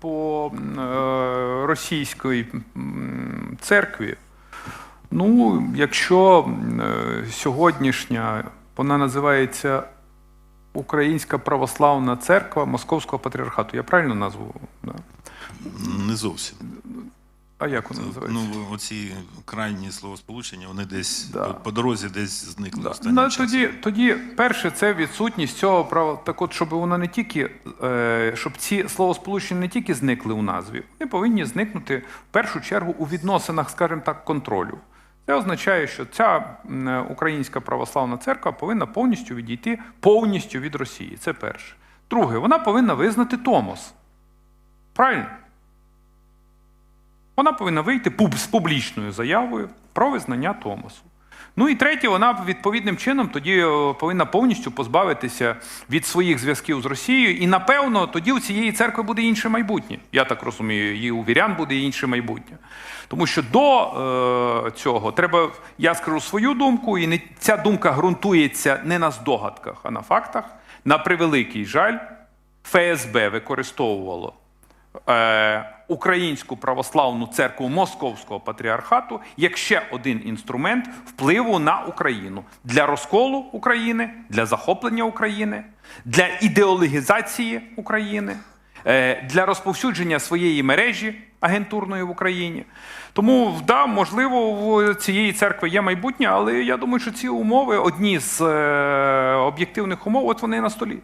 по е, російській церкві. Ну, якщо е, сьогоднішня вона називається Українська православна церква Московського патріархату, я правильно назву? Да? Не зовсім. А як вона називається? Ну, оці крайні словосполучення, вони десь Да. по, по дорозі десь зникли Да. останнім Ну, часом. тоді, тоді, перше, це відсутність цього права. Так от, щоб воно не тільки, е, щоб ці словосполучення не тільки зникли у назві, вони повинні зникнути в першу чергу у відносинах, скажімо так, контролю. Це означає, що ця е, українська православна церква повинна повністю відійти повністю від Росії. Це перше. Друге, вона повинна визнати Томос. Правильно? Вона повинна вийти з публічною заявою про визнання Томосу. Ну і третє, вона відповідним чином тоді е, повинна повністю позбавитися від своїх зв'язків з Росією. І напевно тоді у цієї церкви буде інше майбутнє. Я так розумію, і у вірян буде інше майбутнє. Тому що до е, цього треба, я скажу свою думку, і не, ця думка ґрунтується не на здогадках, а на фактах. На превеликий жаль, ФСБ використовувало е, Українську православну церкву Московського патріархату як ще один інструмент впливу на Україну для розколу України, для захоплення України, для ідеологізації України, е, для розповсюдження своєї мережі агентурної в Україні. Тому, да, можливо, в цієї церкви є майбутнє, але я думаю, що ці умови, одні з е, об'єктивних умов, от вони на столі.